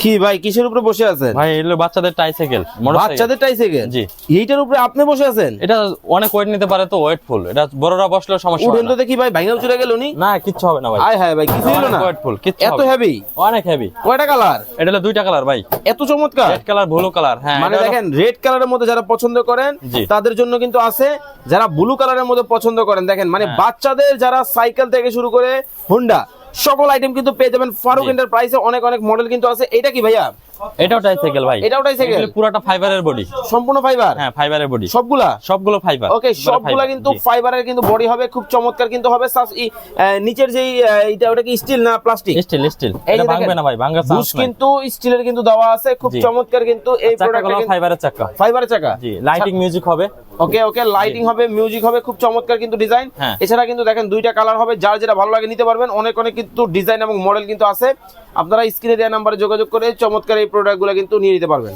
কি ভাই কিসের উপরে বসে আছেন? ভাই এগুলো বাচ্চাদের ট্রাইসাইকেল বাচ্চাদের টাইসাইকেল জি। এইটার উপরে আপনি বসে আছেন? এটা অনেক ওয়েট নিতে পারে তো ওয়েট ফুল এটা বড়রা বসলেও সমস্যা উঠেন তো দেখি ভাই ভাঙাও চুরে গেল নি না কিচ্ছু হবে না ভাই। আয় হায় ভাই কিছু হলো না। ওয়েট ফুল কিচ্ছু এত হেভি অনেক হেভি কয়টা কালার এটা হলো দুইটা কালার ভাই। এত চমৎকার? রেড কালার ব্লু কালার হ্যাঁ মানে দেখেন রেড কালারের মধ্যে যারা পছন্দ করেন। তাদের জন্য কিন্তু আছে যারা ব্লু কালারের মধ্যে পছন্দ করেন দেখেন মানে হ্যাঁ। বাচ্চাদের যারা সাইকেল থেকে শুরু করে হোন্ডা সকল আইটেম কিন্তু পেয়ে যাবেন ফারুক। এন্টারপ্রাইজে অনেক অনেক মডেল কিন্তু আছে এটা কি ভাইয়া এটাও ট্রাইসাইকেল ভাই। এটাও পুরাটা ফাইবারের বডি সম্পূর্ণ ফাইবার হ্যাঁ ফাইবারের বডি সবগুলা? সবগুলো ফাইবার ওকে সবগুলা কিন্তু ফাইবারের কিন্তু বডি হবে খুব চমৎকার কিন্তু হবে। নিচের যেই এটা ওটা কি স্টিল না প্লাস্টিক স্টিল স্টিল এটা ভাঙবে না ভাই চান্স কিন্তু স্টিলের কিন্তু দেওয়া আছে খুব চমৎকার কিন্তু এই চাকাগুলো প্রোডাক্ট ফাইবারের চাকা। ফাইবারের চাকা? জি লাইটিং মিউজিক হবে। ওকে ওকে লাইটিং হবে মিউজিক হবে খুব চমৎকার কিন্তু ডিজাইন হ্যাঁ। এছাড়া কিন্তু দেখেন দুইটা কালার হবে যার যেটা ভালো লাগে নিতে পারবেন অনেক অনেক কিন্তু ডিজাইন এবং মডেল কিন্তু আছে। আপনারা স্ক্রিনে দেওয়া নাম্বারে যোগাযোগ করে চমৎকার এই প্রোডাক্টগুলো কিন্তু নিয়ে নিতে পারবেন।